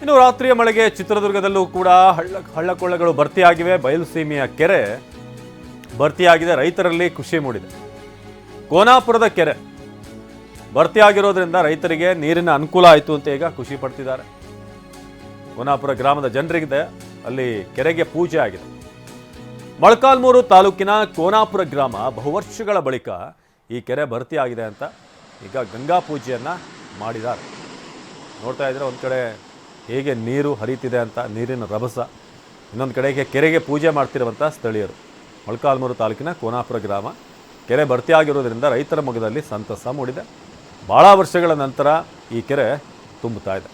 ಇನ್ನು ರಾತ್ರಿಯ ಮಳೆಗೆ ಚಿತ್ರದುರ್ಗದಲ್ಲೂ ಕೂಡ ಹಳ್ಳ ಹಳ್ಳಕೊಳ್ಳಗಳು ಭರ್ತಿಯಾಗಿವೆ. ಬಯಲುಸೀಮೆಯ ಕೆರೆ ಭರ್ತಿಯಾಗಿದೆ. ರೈತರಲ್ಲಿ ಖುಷಿ ಮೂಡಿದೆ. ಕೋನಾಪುರದ ಕೆರೆ ಭರ್ತಿಯಾಗಿರೋದ್ರಿಂದ ರೈತರಿಗೆ ನೀರಿನ ಅನುಕೂಲ ಆಯಿತು ಅಂತ ಈಗ ಖುಷಿ ಪಡ್ತಿದ್ದಾರೆ. ಕೋನಾಪುರ ಗ್ರಾಮದ ಜನರಿಗಿದೆ. ಅಲ್ಲಿ ಕೆರೆಗೆ ಪೂಜೆ ಆಗಿದೆ. ಮೊಳಕಾಲ್ಮೂರು ತಾಲೂಕಿನ ಕೋನಾಪುರ ಗ್ರಾಮ ಬಹುವರ್ಷಗಳ ಬಳಿಕ ಈ ಕೆರೆ ಭರ್ತಿಯಾಗಿದೆ ಅಂತ ಈಗ ಗಂಗಾ ಪೂಜೆಯನ್ನು ಮಾಡಿದ್ದಾರೆ. ನೋಡ್ತಾ ಇದ್ರೆ ಒಂದು ಕಡೆ ಹೇಗೆ ನೀರು ಹರಿತಿದೆ ಅಂತ, ನೀರಿನ ರಭಸ. ಇನ್ನೊಂದು ಕಡೆಗೆ ಕೆರೆಗೆ ಪೂಜೆ ಮಾಡ್ತಿರುವಂಥ ಸ್ಥಳೀಯರು. ಮೊಳಕಾಲ್ಮೂರು ತಾಲೂಕಿನ ಕೋನಾಪುರ ಗ್ರಾಮ. ಕೆರೆ ಭರ್ತಿಯಾಗಿರೋದ್ರಿಂದ ರೈತರ ಮೊಗದಲ್ಲಿ ಸಂತಸ ಮೂಡಿದೆ. ಭಾಳ ವರ್ಷಗಳ ನಂತರ ಈ ಕೆರೆ ತುಂಬುತ್ತಾ ಇದೆ.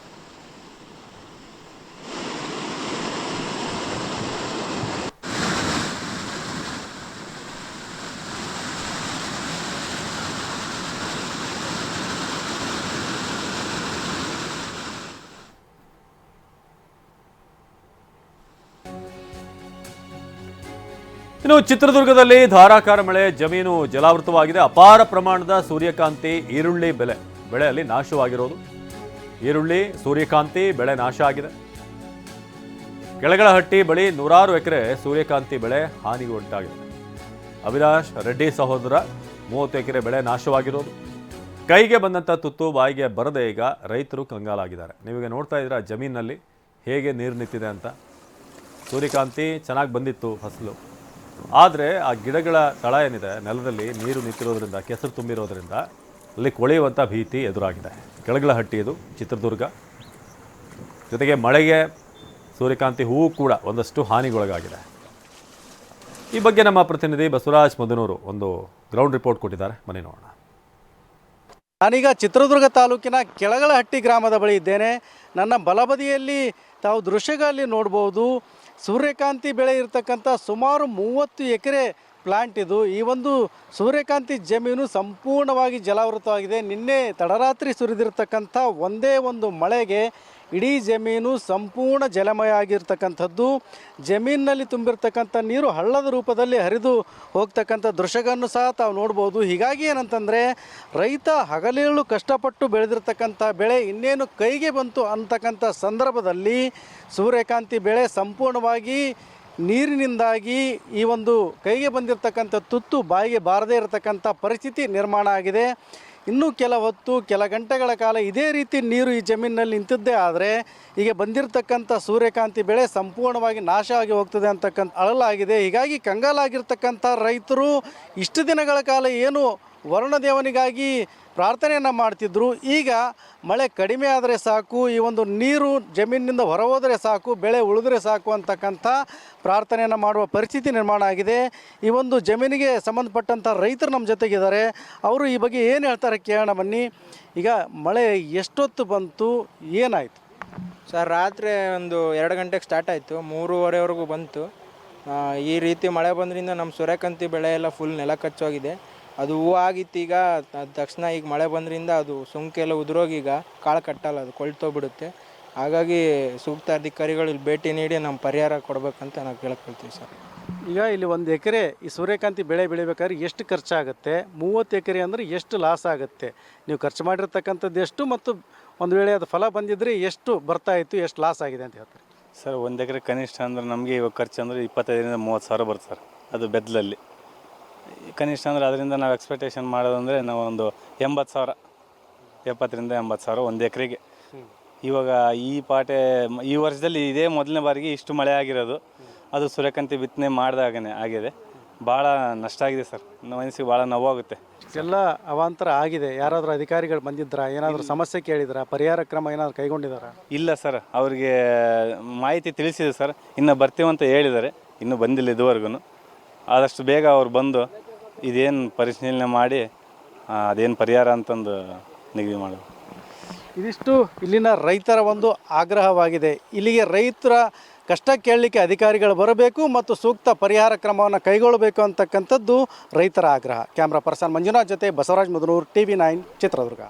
ಇನ್ನು ಚಿತ್ರದುರ್ಗದಲ್ಲಿ ಧಾರಾಕಾರ ಮಳೆ, ಜಮೀನು ಜಲಾವೃತವಾಗಿದೆ. ಅಪಾರ ಪ್ರಮಾಣದ ಸೂರ್ಯಕಾಂತಿ, ಈರುಳ್ಳಿ ಬೆಲೆ. ಬೆಳೆಯಲ್ಲಿ ನಾಶವಾಗಿರೋದು. ಈರುಳ್ಳಿ, ಸೂರ್ಯಕಾಂತಿ ಬೆಳೆ ನಾಶ ಆಗಿದೆ. ಕೆಳಗಳಹಟ್ಟಿ ಬಳಿ ನೂರಾರು ಎಕರೆ ಸೂರ್ಯಕಾಂತಿ ಬೆಳೆ ಹಾನಿಗೆ ಉಂಟಾಗಿದೆ. ಅವಿನಾಶ್ ರೆಡ್ಡಿ ಸಹೋದರ, ಮೂವತ್ತು ಎಕರೆ ಬೆಳೆ ನಾಶವಾಗಿರೋದು. ಕೈಗೆ ಬಂದಂಥ ತುತ್ತು ಬಾಯಿಗೆ ಬರದೆ ಈಗ ರೈತರು ಕಂಗಾಲಾಗಿದ್ದಾರೆ. ನೀವೀಗ ನೋಡ್ತಾ ಇದ್ದೀರಾ ಜಮೀನಲ್ಲಿ ಹೇಗೆ ನೀರು ನಿಂತಿದೆ ಅಂತ. ಸೂರ್ಯಕಾಂತಿ ಚೆನ್ನಾಗಿ ಬಂದಿತ್ತು ಫಸಲು ಆದರೆ ಆ ಗಿಡಗಳ ತಳ ಏನಿದೆ, ನೆಲದಲ್ಲಿ ನೀರು ನಿಂತಿರೋದ್ರಿಂದ, ಕೆಸರು ತುಂಬಿರೋದ್ರಿಂದ ಅಲ್ಲಿ ಕೊಳೆಯುವಂಥ ಭೀತಿ ಎದುರಾಗಿದೆ. ಕೆಳಗಳ ಹಟ್ಟಿ ಇದು, ಚಿತ್ರದುರ್ಗ. ಜೊತೆಗೆ ಮಳೆಗೆ ಸೂರ್ಯಕಾಂತಿ ಹೂವು ಕೂಡ ಒಂದಷ್ಟು ಹಾನಿಗೊಳಗಾಗಿದೆ. ಈ ಬಗ್ಗೆ ನಮ್ಮ ಪ್ರತಿನಿಧಿ ಬಸವರಾಜ್ ಮದನೂರು ಒಂದು ಗ್ರೌಂಡ್ ರಿಪೋರ್ಟ್ ಕೊಟ್ಟಿದ್ದಾರೆ. ಮನೆ ನೋಡೋಣ. ನಾನೀಗ ಚಿತ್ರದುರ್ಗ ತಾಲೂಕಿನ ಕೆಳಗಳಹಟ್ಟಿ ಗ್ರಾಮದ ಬಳಿ ಇದ್ದೇನೆ. ನನ್ನ ಬಲಬದಿಯಲ್ಲಿ ತಾವು ದೃಶ್ಯಗಳಲ್ಲಿ ನೋಡ್ಬೋದು ಸೂರ್ಯಕಾಂತಿ ಬೆಳೆ ಇರತಕ್ಕಂಥ ಸುಮಾರು ಮೂವತ್ತು ಎಕರೆ ಪ್ಲಾಂಟ್ ಇದು. ಈ ಒಂದು ಸೂರ್ಯಕಾಂತಿ ಜಮೀನು ಸಂಪೂರ್ಣವಾಗಿ ಜಲಾವೃತವಾಗಿದೆ. ನಿನ್ನೆ ತಡರಾತ್ರಿ ಸುರಿದಿರತಕ್ಕಂಥ ಒಂದೇ ಒಂದು ಮಳೆಗೆ ಇಡೀ ಜಮೀನು ಸಂಪೂರ್ಣ ಜಲಮಯ ಆಗಿರ್ತಕ್ಕಂಥದ್ದು ಜಮೀನಿನಲ್ಲಿ ತುಂಬಿರ್ತಕ್ಕಂಥ ನೀರು ಹಳ್ಳದ ರೂಪದಲ್ಲಿ ಹರಿದು ಹೋಗ್ತಕ್ಕಂಥ ದೃಶ್ಯಗಳನ್ನು ಸಹ ತಾವು ನೋಡ್ಬೋದು. ಹೀಗಾಗಿ ಏನಂತಂದರೆ, ರೈತ ಹಗಲಿರುಳು ಕಷ್ಟಪಟ್ಟು ಬೆಳೆದಿರ್ತಕ್ಕಂಥ ಬೆಳೆ ಇನ್ನೇನು ಕೈಗೆ ಬಂತು ಅಂತಕ್ಕಂಥ ಸಂದರ್ಭದಲ್ಲಿ ಸೂರ್ಯಕಾಂತಿ ಬೆಳೆ ಸಂಪೂರ್ಣವಾಗಿ ನೀರಿನಿಂದಾಗಿ ಈ ಒಂದು ಕೈಗೆ ಬಂದಿರತಕ್ಕಂಥ ತುತ್ತು ಬಾಯಿಗೆ ಬಾರದೇ ಇರತಕ್ಕಂಥ ಪರಿಸ್ಥಿತಿ ನಿರ್ಮಾಣ ಆಗಿದೆ. ಇನ್ನೂ ಕೆಲ ಹೊತ್ತು, ಕೆಲ ಗಂಟೆಗಳ ಕಾಲ ಇದೇ ರೀತಿ ನೀರು ಈ ಜಮೀನಿನಲ್ಲಿ ನಿಂತಿದ್ದೇ ಆದರೆ ಈಗ ಬಂದಿರತಕ್ಕಂಥ ಸೂರ್ಯಕಾಂತಿ ಬೆಳೆ ಸಂಪೂರ್ಣವಾಗಿ ನಾಶ ಆಗಿ ಹೋಗ್ತದೆ ಅಂತಕ್ಕಂಥ ಅಳಲಾಗಿದೆ. ಹೀಗಾಗಿ ಕಂಗಾಲಾಗಿರ್ತಕ್ಕಂಥ ರೈತರು ಇಷ್ಟು ದಿನಗಳ ಕಾಲ ಏನು ವರುಣದೇವನಿಗಾಗಿ ಪ್ರಾರ್ಥನೆಯನ್ನು ಮಾಡ್ತಿದ್ದರು ಈಗ ಮಳೆ ಕಡಿಮೆ ಆದರೆ ಸಾಕು, ಈ ಒಂದು ನೀರು ಜಮೀನಿನಿಂದ ಹೊರಹೋದರೆ ಸಾಕು, ಬೆಳೆ ಉಳಿದ್ರೆ ಸಾಕು ಅಂತಕ್ಕಂಥ ಪ್ರಾರ್ಥನೆಯನ್ನು ಮಾಡುವ ಪರಿಸ್ಥಿತಿ ನಿರ್ಮಾಣ ಆಗಿದೆ. ಈ ಒಂದು ಜಮೀನಿಗೆ ಸಂಬಂಧಪಟ್ಟಂಥ ರೈತರು ನಮ್ಮ ಜೊತೆಗಿದ್ದಾರೆ. ಅವರು ಈ ಬಗ್ಗೆ ಏನು ಹೇಳ್ತಾರೆ ಕೇಳೋಣ ಬನ್ನಿ. ಈಗ ಮಳೆ ಎಷ್ಟೊತ್ತು ಬಂತು, ಏನಾಯಿತು? ಸರ್, ರಾತ್ರಿ ಒಂದು ಎರಡು ಗಂಟೆಗೆ ಸ್ಟಾರ್ಟ್ ಆಯಿತು, ಮೂರುವರೆವರೆಗೂ ಬಂತು. ಈ ರೀತಿ ಮಳೆ ಬಂದ್ರಿಂದ ನಮ್ಮ ಸೂರ್ಯಕಾಂತಿ ಬೆಳೆ ಎಲ್ಲ ಫುಲ್ ನೆಲ ಕಚ್ಚೋಗಿದೆ. ಅದು ಹೂವು ಆಗಿತ್ತು ಈಗ ಅದ್ ತಕ್ಷಣ ಈಗ ಮಳೆ ಬಂದ್ರಿಂದ ಅದು ಸುಂಕೆಲ್ಲ ಉದುರೋಗಿ ಈಗ ಕಾಳು ಕಟ್ಟಲ್ಲ ಅದು ಕೊಳ್ತೋಗ್ಬಿಡುತ್ತೆ. ಹಾಗಾಗಿ ಸೂಕ್ತ ಅಧಿಕಾರಿಗಳು ಇಲ್ಲಿ ಭೇಟಿ ನೀಡಿ ನಮ್ಮ ಪರಿಹಾರ ಕೊಡಬೇಕಂತ ನಾವು ಕೇಳ್ಕೊಳ್ತೀವಿ ಸರ್. ಈಗ ಇಲ್ಲಿ ಒಂದು ಎಕರೆ ಈ ಸೂರ್ಯಕಾಂತಿ ಬೆಳೆ ಬೆಳಿಬೇಕಾದ್ರೆ ಎಷ್ಟು ಖರ್ಚಾಗುತ್ತೆ? ಮೂವತ್ತು ಎಕರೆ ಅಂದರೆ ಎಷ್ಟು ಲಾಸ್ ಆಗುತ್ತೆ? ನೀವು ಖರ್ಚು ಮಾಡಿರ್ತಕ್ಕಂಥದ್ದು ಎಷ್ಟು ಮತ್ತು ಒಂದು ವೇಳೆ ಅದು ಫಲ ಬಂದಿದ್ರೆ ಎಷ್ಟು ಬರ್ತಾ ಇತ್ತು ಎಷ್ಟು ಲಾಸ್ ಆಗಿದೆ ಅಂತ ಹೇಳ್ತಾರೆ? ಸರ್ ಒಂದು ಎಕರೆ ಕನಿಷ್ಠ ಅಂದ್ರೆ ನಮಗೆ ಇವಾಗ ಖರ್ಚು ಅಂದರೆ ಇಪ್ಪತ್ತೈದರಿಂದ ಮೂವತ್ತು ಸಾವಿರ ಬರುತ್ತೆ ಸರ್ ಅದು ಬೆದ್ದಲಲ್ಲಿ. ಕನಿಷ್ಠ ಅಂದರೆ ಅದರಿಂದ ನಾವು ಎಕ್ಸ್ಪೆಕ್ಟೇಷನ್ ಮಾಡೋದಂದರೆ ನಾವು ಒಂದು ಎಂಬತ್ತು ಸಾವಿರ ಎಪ್ಪತ್ತರಿಂದ ಎಂಬತ್ತು ಸಾವಿರ ಒಂದು ಎಕರೆಗೆ. ಇವಾಗ ಈ ಪಾಟೆ ಈ ವರ್ಷದಲ್ಲಿ ಇದೇ ಮೊದಲನೇ ಬಾರಿಗೆ ಇಷ್ಟು ಮಳೆ ಆಗಿರೋದು. ಅದು ಸೂರ್ಯಕಾಂತಿ ಬಿತ್ತನೆ ಮಾಡಿದಾಗನೇ ಆಗಿದೆ. ಭಾಳ ನಷ್ಟ ಆಗಿದೆ ಸರ್. ಮನಸ್ಸಿಗೆ ಭಾಳ ನೋವಾಗುತ್ತೆ ಎಲ್ಲ ಅವಾಂತರ ಆಗಿದೆ. ಯಾರಾದರೂ ಅಧಿಕಾರಿಗಳು ಬಂದಿದ್ರಾ? ಏನಾದರೂ ಸಮಸ್ಯೆ ಕೇಳಿದ್ರಾ? ಪರಿಹಾರ ಕ್ರಮ ಏನಾದರೂ ಕೈಗೊಂಡಿದ್ದಾರಾ ಇಲ್ಲ ಸರ್. ಅವ್ರಿಗೆ ಮಾಹಿತಿ ತಿಳಿಸಿದೆ ಸರ್. ಇನ್ನು ಬರ್ತೀವಂತ ಹೇಳಿದ್ದಾರೆ. ಇನ್ನೂ ಬಂದಿಲ್ಲ ಇದುವರೆಗೂ ಆದಷ್ಟು ಬೇಗ ಅವ್ರು ಬಂದು ಇದೇನು ಪರಿಶೀಲನೆ ಮಾಡಿ ಅದೇನು ಪರಿಹಾರ ಅಂತಂದು ನಿಗದಿ ಮಾಡೋದು. ಇದಿಷ್ಟು ಇಲ್ಲಿನ ರೈತರ ಒಂದು ಆಗ್ರಹವಾಗಿದೆ. ಇಲ್ಲಿಗೆ ರೈತರ ಕಷ್ಟ ಕೇಳಲಿಕ್ಕೆ ಅಧಿಕಾರಿಗಳು ಬರಬೇಕು ಮತ್ತು ಸೂಕ್ತ ಪರಿಹಾರ ಕ್ರಮವನ್ನು ಕೈಗೊಳ್ಳಬೇಕು ಅಂತಕ್ಕಂಥದ್ದು ರೈತರ ಆಗ್ರಹ. ಕ್ಯಾಮ್ರಾ ಪರ್ಸನ್ ಮಂಜುನಾಥ್ ಜೊತೆ Basavaraj Madanur T V nine, Chitradurga.